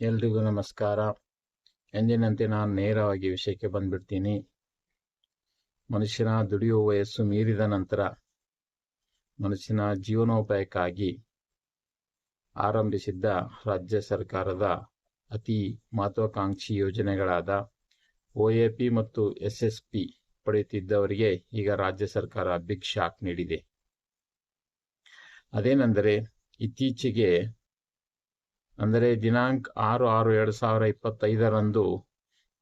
ಎಲ್ರಿಗೂ ನಮಸ್ಕಾರ. ಎಂದಿನಂತೆ ನಾನು ನೇರವಾಗಿ ವಿಷಯಕ್ಕೆ ಬಂದ್ಬಿಡ್ತೀನಿ. ಮನುಷ್ಯನ ದುಡಿಯುವ ವಯಸ್ಸು ಮೀರಿದ ನಂತರ ಮನುಷ್ಯನ ಜೀವನೋಪಾಯಕ್ಕಾಗಿ ಆರಂಭಿಸಿದ್ದ ರಾಜ್ಯ ಸರ್ಕಾರದ ಅತಿ ಮಹತ್ವಾಕಾಂಕ್ಷಿ ಯೋಜನೆಗಳಾದ ಒ ಎ ಪಿ ಮತ್ತು ಎಸ್ ಎಸ್ ಪಿ ಪಡೆಯುತ್ತಿದ್ದವರಿಗೆ ಈಗ ರಾಜ್ಯ ಸರ್ಕಾರ ಬಿಗ್ ಶಾಕ್ ನೀಡಿದೆ. ಅದೇನೆಂದರೆ ಇತ್ತೀಚೆಗೆ ಅಂದರೆ ದಿನಾಂಕ ಆರು ಆರು ಎರಡು ಸಾವಿರ ಇಪ್ಪತ್ತೈದರಂದು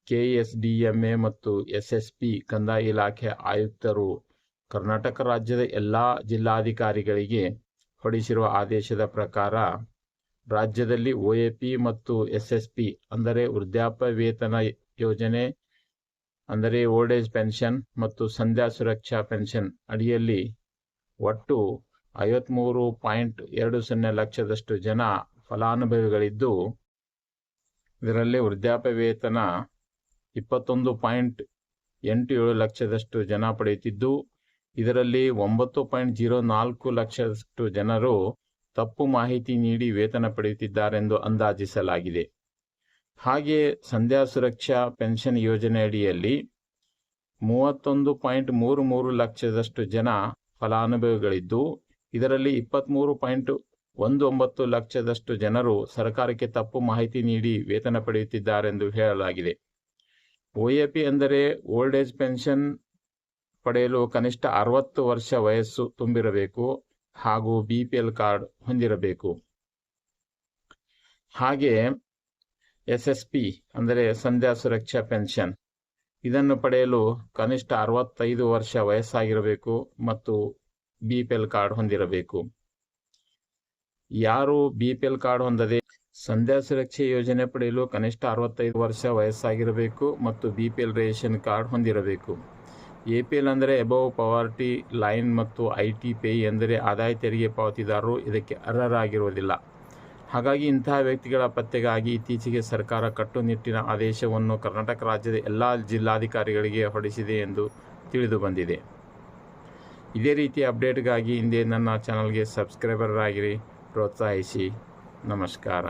K S D M A ಮತ್ತು ಎಸ್ ಎಸ್ ಪಿ ಕಂದಾಯ ಇಲಾಖೆ ಆಯುಕ್ತರು ಕರ್ನಾಟಕ ರಾಜ್ಯದ ಎಲ್ಲ ಜಿಲ್ಲಾಧಿಕಾರಿಗಳಿಗೆ ಹೊರಡಿಸಿರುವ ಆದೇಶದ ಪ್ರಕಾರ ರಾಜ್ಯದಲ್ಲಿ ಒ ಎ ಪಿ ಮತ್ತು ಎಸ್ ಎಸ್ ಪಿ ಅಂದರೆ ವೃದ್ಧಾಪ್ಯ ವೇತನ ಯೋಜನೆ ಅಂದರೆ ಓಲ್ಡ್ ಏಜ್ ಪೆನ್ಷನ್ ಮತ್ತು ಸಂಧ್ಯಾ ಸುರಕ್ಷಾ ಪೆನ್ಷನ್ ಅಡಿಯಲ್ಲಿ ಒಟ್ಟು ಐವತ್ಮೂರು ಪಾಯಿಂಟ್ ಎರಡು ಸೊನ್ನೆ ಲಕ್ಷದಷ್ಟು ಜನ ಫಲಾನುಭವಿಗಳಿದ್ದು ಇದರಲ್ಲಿ ವೃದ್ಧಾಪ್ಯ ವೇತನ ಇಪ್ಪತ್ತೊಂದು ಪಾಯಿಂಟ್ ಎಂಟು ಏಳು ಲಕ್ಷದಷ್ಟು ಜನ ಪಡೆಯುತ್ತಿದ್ದು, ಇದರಲ್ಲಿ ಒಂಬತ್ತು ಪಾಯಿಂಟ್ ಜೀರೋ ನಾಲ್ಕು ಲಕ್ಷದಷ್ಟು ಜನರು ತಪ್ಪು ಮಾಹಿತಿ ನೀಡಿ ವೇತನ ಪಡೆಯುತ್ತಿದ್ದಾರೆಂದು ಅಂದಾಜಿಸಲಾಗಿದೆ. ಹಾಗೆ ಸಂಧ್ಯಾ ಸುರಕ್ಷಾ ಪೆನ್ಷನ್ ಯೋಜನೆ ಅಡಿಯಲ್ಲಿ ಮೂವತ್ತೊಂದು ಪಾಯಿಂಟ್ ಮೂರು ಮೂರು ಲಕ್ಷದಷ್ಟು ಜನ ಫಲಾನುಭವಿಗಳಿದ್ದು, ಇದರಲ್ಲಿ ಇಪ್ಪತ್ತ್ಮೂರು ಪಾಯಿಂಟ್ ಒಂದು ಒಂಬತ್ತು ಲಕ್ಷದಷ್ಟು ಜನರು ಸರ್ಕಾರಕ್ಕೆ ತಪ್ಪು ಮಾಹಿತಿ ನೀಡಿ ವೇತನ ಪಡೆಯುತ್ತಿದ್ದಾರೆಂದು ಹೇಳಲಾಗಿದೆ. ಒ ಎ ಪಿ ಅಂದರೆ ಓಲ್ಡ್ ಏಜ್ ಪೆನ್ಷನ್ ಪಡೆಯಲು ಕನಿಷ್ಠ ಅರವತ್ತು ವರ್ಷ ವಯಸ್ಸು ತುಂಬಿರಬೇಕು ಹಾಗೂ ಬಿ ಪಿ ಎಲ್ ಕಾರ್ಡ್ ಹೊಂದಿರಬೇಕು. ಹಾಗೆ ಎಸ್ ಎಸ್ ಪಿ ಅಂದರೆ ಸಂಧ್ಯಾ ಸುರಕ್ಷಾ ಪೆನ್ಷನ್. ಇದನ್ನು ಪಡೆಯಲು ಕನಿಷ್ಠ ಅರವತ್ತೈದು ವರ್ಷ ವಯಸ್ಸಾಗಿರಬೇಕು ಮತ್ತು ಬಿ ಪಿ ಎಲ್ ಕಾರ್ಡ್ ಹೊಂದಿರಬೇಕು. ಯಾರು ಬಿ ಪಿ ಎಲ್ ಕಾರ್ಡ್ ಹೊಂದದೆ ಸಂಧ್ಯಾ ಸುರಕ್ಷೆ ಯೋಜನೆ ಪಡೆಯಲು ಕನಿಷ್ಠ ಅರವತ್ತೈದು ವರ್ಷ ವಯಸ್ಸಾಗಿರಬೇಕು ಮತ್ತು B P L ration card ಹೊಂದಿರಬೇಕು. ಎ ಪಿ ಎಲ್ ಅಂದರೆ ಎಬವ್ ಪವರ್ಟಿ ಲೈನ್ ಮತ್ತು ಐ ಟಿ ಪೇ ಎಂದರೆ ಆದಾಯ ತೆರಿಗೆ ಪಾವತಿದಾರರು ಇದಕ್ಕೆ ಅರ್ಹರಾಗಿರುವುದಿಲ್ಲ. ಹಾಗಾಗಿ ಇಂತಹ ವ್ಯಕ್ತಿಗಳ ಪತ್ತೆಗಾಗಿ ಇತ್ತೀಚೆಗೆ ಸರ್ಕಾರ ಕಟ್ಟುನಿಟ್ಟಿನ ಆದೇಶವನ್ನು ಕರ್ನಾಟಕ ರಾಜ್ಯದ ಎಲ್ಲ ಜಿಲ್ಲಾಧಿಕಾರಿಗಳಿಗೆ ಹೊರಡಿಸಿದೆ ಎಂದು ತಿಳಿದು ಬಂದಿದೆ. ಇದೇ ರೀತಿಯ ಅಪ್ಡೇಟ್ಗಾಗಿ ಹಿಂದೆ ನನ್ನ ಚಾನಲ್ಗೆ ಸಬ್ಸ್ಕ್ರೈಬರ್ ಆಗಿರಿ. ಪ್ರೋತ್ಸಾಹಿಸಿ ನಮಸ್ಕಾರ